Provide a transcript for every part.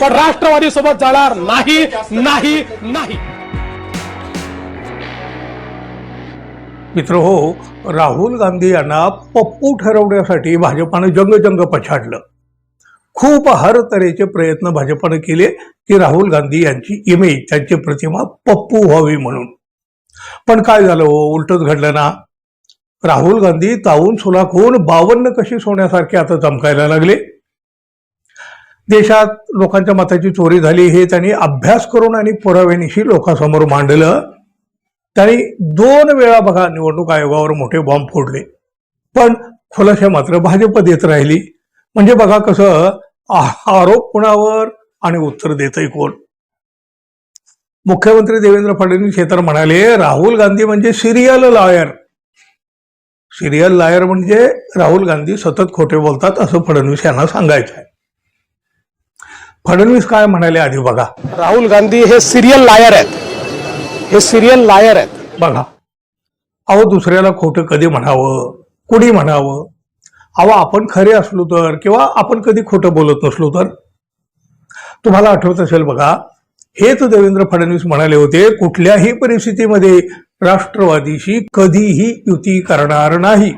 पण राष्ट्रवादी सोबत जाणार नाही नाही नाही. मित्र हो राहुल गांधी यांना पप्पू ठरवण्यासाठी भाजपानं जंगजंग पछाडलं. खूप हर तऱ्हेचे प्रयत्न भाजपानं केले की राहुल गांधी यांची इमेज त्यांची प्रतिमा पप्पू व्हावी म्हणून. पण काय झालं हो? उलटच घडलं ना. राहुल गांधी ताऊन सुलाखून बावन्न कशी सोन्यासारखे आता चमकायला लागले. देशात लोकांच्या मताची चोरी झाली हे त्यांनी अभ्यास करून आणि पुराव्यानिशी लोकांसमोर मांडलं. त्यांनी दोन वेळा बघा निवडणूक आयोगावर मोठे बॉम्ब फोडले. पण खुलाशा मात्र भाजप देत राहिली. म्हणजे बघा कसं आरोप कुणावर आणि उत्तर देतही कोण? मुख्यमंत्री देवेंद्र फडणवीस हे तर म्हणाले राहुल गांधी म्हणजे सिरियल लॉयर सिरियल लॉयर म्हणजे राहुल गांधी सतत खोटे बोलतात असं फडणवीस यांना सांगायचं आहे फडणवीस काय म्हणाले आधी बघा. राहुल गांधी हे सिरियल लायर आहेत. हे सिरियल लायर आहेत. बघा. अहो दुसऱ्याला खोटं कधी म्हणावं? कुणी म्हणावं? अहो आपण खरे असलो तर किंवा आपण कधी खोटं बोलत नसलो तर? तुम्हाला आठवत असेल बघा हेच देवेंद्र फडणवीस म्हणाले होते कुठल्याही परिस्थितीमध्ये राष्ट्रवादीशी कधीही युती करणार नाही.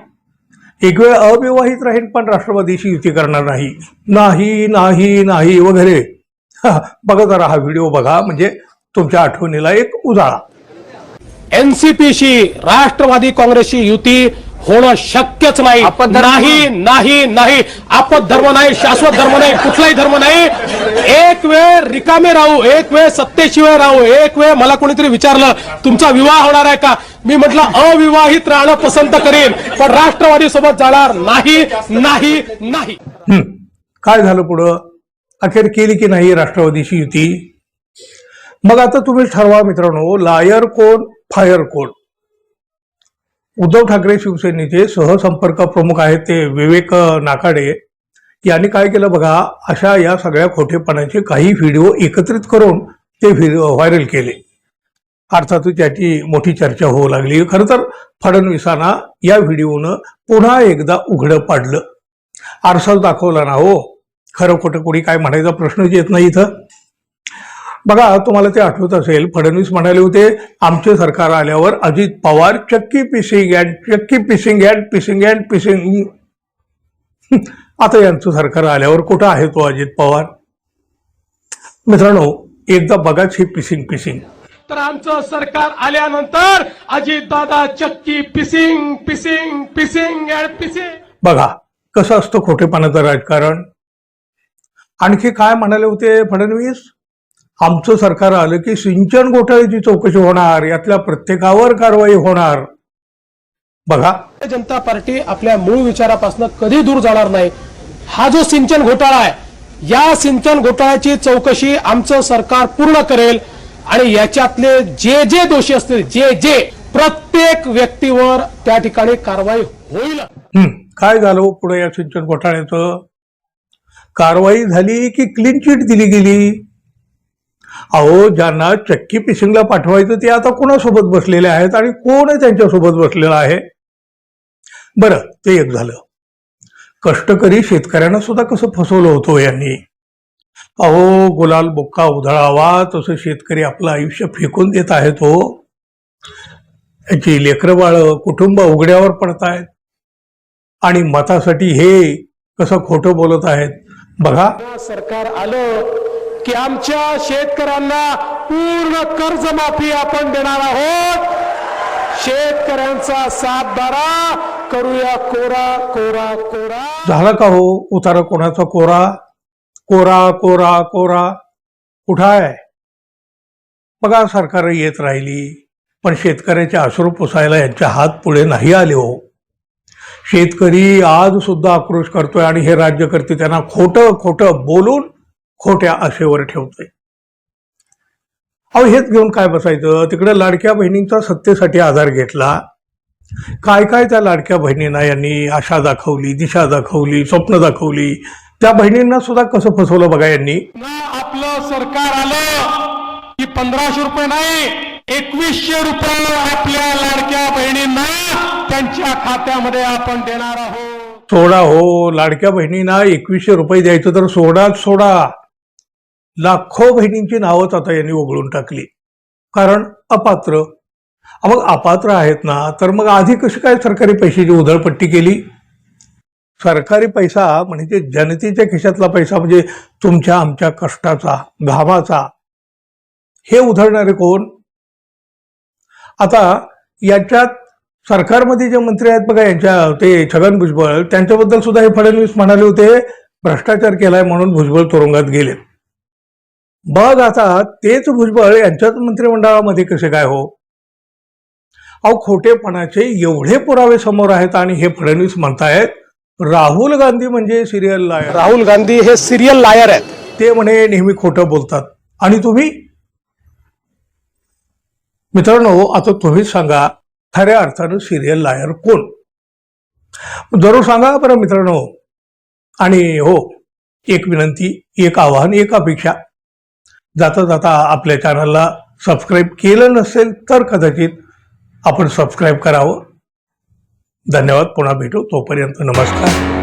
एक वेळ अविवाहित राहील पण राष्ट्रवादीशी युती करणार नाही. नाही नाही नाही वगैरे. हा, बघा जरा हा व्हिडिओ बघा म्हणजे तुमच्या आठवणीला एक उजाळा. एनसीपीशी राष्ट्रवादी काँग्रेसची युती होणं शक्यच नाही. नाही नाही. नाही आपत धर्म नाही शाश्वत धर्म नाही कुठलाही धर्म नाही. एक वेळ रिकामे राहू एक वेळ सत्तेशिवाय राहू एक वेळ मला कोणीतरी विचारलं तुमचा विवाह होणार आहे का? मी म्हटलं अविवाहित राहणं पसंत करेन पण राष्ट्रवादी सोबत जाणार नाही नाही नाही. काय झालं पुढं? अखेर केली की नाही राष्ट्रवादीची युती? मग आता तुम्ही ठरवा मित्रांनो लायर कोण फायर कोण? उद्धव ठाकरे शिवसेनेचे सहसंपर्क प्रमुख आहेत ते विवेक नाकाडे. यांनी काय केलं बघा अशा या सगळ्या खोटेपणाचे काही व्हिडिओ एकत्रित करून ते व्हिडिओ व्हायरल केले. अर्थातच त्याची मोठी चर्चा होऊ लागली. खरं तर फडणवीसांना या व्हिडिओनं पुन्हा एकदा उघडं पाडलं. आरसाच दाखवला ना हो. खरं खोटं कोणी काय म्हणायचा प्रश्नच येत नाही इथं. बघा तुम्हाला ते आठवत असेल फडणवीस म्हणाले होते आमचे सरकार आल्यावर Ajit Pawar chakki pissing and chakki pissing and pissing and pissing. आता यांचं सरकार आल्यावर कुठं आहे तो अजित पवार? मित्रांनो एकदा बघाच ही पिसिंग पिसिंग. तर आमचं सरकार आल्यानंतर Ajit dada chakki pissing pissing pissing and pissing. बघा कसं असतं खोटेपणाचं राजकारण? आणखी काय म्हणाले होते फडणवीस? आमचं सरकार आलं की सिंचन घोटाळ्याची चौकशी होणार यातल्या प्रत्येकावर कारवाई होणार. बघा. भारतीय जनता पार्टी आपल्या मूळ विचारापासून कधी दूर जाणार नाही. हा जो सिंचन घोटाळा आहे या सिंचन घोटाळ्याची चौकशी आमचं सरकार पूर्ण करेल आणि याच्यातले जे जे दोषी असतील जे जे प्रत्येक व्यक्तीवर त्या ठिकाणी कारवाई होईल. काय झालं हो पुढे या सिंचन घोटाळ्याचं? कारवाई झाली की क्लीन चिट दिली गेली? अहो ज्यांना चक्की पिशिंगला पाठवायचं ते आता कोणासोबत बसलेले आहेत आणि कोण त्यांच्यासोबत बसलेलं आहे? बरं ते एक झालं. कष्टकरी शेतकऱ्यांना सुद्धा कसं फसवलं होतं हो यांनी? अहो गुलाल बुक्का उधळावा तसं शेतकरी आपलं आयुष्य फेकून देत आहेत हो. याची लेकरं कुटुंब उघड्यावर पडतायत आणि मतासाठी हे कसं खोटं बोलत आहेत? बघा. सरकार आलं की आमच्या शेतकऱ्यांना पूर्ण कर्जमाफी आपण देणार आहोत. शेतकऱ्यांचा सातबारा. करूया कोरा कोरा कोरा. झाला का हो? उतारा कोणाचा कोरा? कोरा कोरा कोरा. कुठं आहे बघा सरकार येत राहिली पण शेतकऱ्याचे अश्रू पुसायला यांच्या हात पुढे नाही आले हो. शेतकरी आज सुद्धा आक्रोश करतोय आणि हे राज्यकर्ते त्यांना खोटं खोटं बोलून खोट्या आशेवर ठेवतोय. अहो हेच घेऊन काय बसायचं? तिकडे लाडक्या बहिणींचा सत्तेसाठी आधार घेतला. काय काय त्या लाडक्या बहिणींना यांनी आशा दाखवली दिशा दाखवली स्वप्न दाखवली? त्या बहिणींना सुद्धा कसं फसवलं बघा यांनी? ना आपलं सरकार आलं की पंधराशे रुपये नाही एकवीसशे रुपये आपल्या लाडक्या बहिणींना त्यांच्या खात्यामध्ये आपण देणार आहोत. सोडा हो लाडक्या बहिणींना एकवीसशे रुपये द्यायचं तर सोडाच सोडा. लाखो बहिणींची नावंच आता यांनी वगळून टाकली. कारण अपात्र. मग अपात्र आहेत ना तर मग आधी कशी काय सरकारी पैशाची उधळपट्टी केली? सरकारी पैसा म्हणजे जनतेच्या खिशातला पैसा म्हणजे तुमच्या आमच्या कष्टाचा घामाचा. हे उधळणारे कोण? आता याच्यात सरकारमध्ये जे मंत्री आहेत बघा यांच्या ते छगन भुजबळ त्यांच्याबद्दल सुद्धा हे फडणवीस म्हणाले होते भ्रष्टाचार केलाय म्हणून भुजबळ तुरुंगात गेले. बघ आता तेच भुजबळ यांच्याच मंत्रिमंडळामध्ये कसे काय हो? अहो खोटेपणाचे एवढे पुरावे समोर आहेत आणि हे फडणवीस म्हणतायत राहुल गांधी म्हणजे सिरियल लायर राहुल गांधी हे सिरियल लायर आहेत. ते म्हणे नेहमी खोटं बोलतात. आणि तुम्ही? मित्रांनो आता तुम्हीच सांगा खऱ्या अर्थानं सिरियल लायर कोण? जरूर सांगा बरं मित्रांनो. आणि हो एक विनंती एक आव्हान एक अपेक्षा. जाता जाता आपल्या चॅनलला सबस्क्राईब केलं नसेल तर कदाचित आपण सबस्क्राईब करावं. धन्यवाद. पुन्हा भेटू. तोपर्यंत नमस्कार.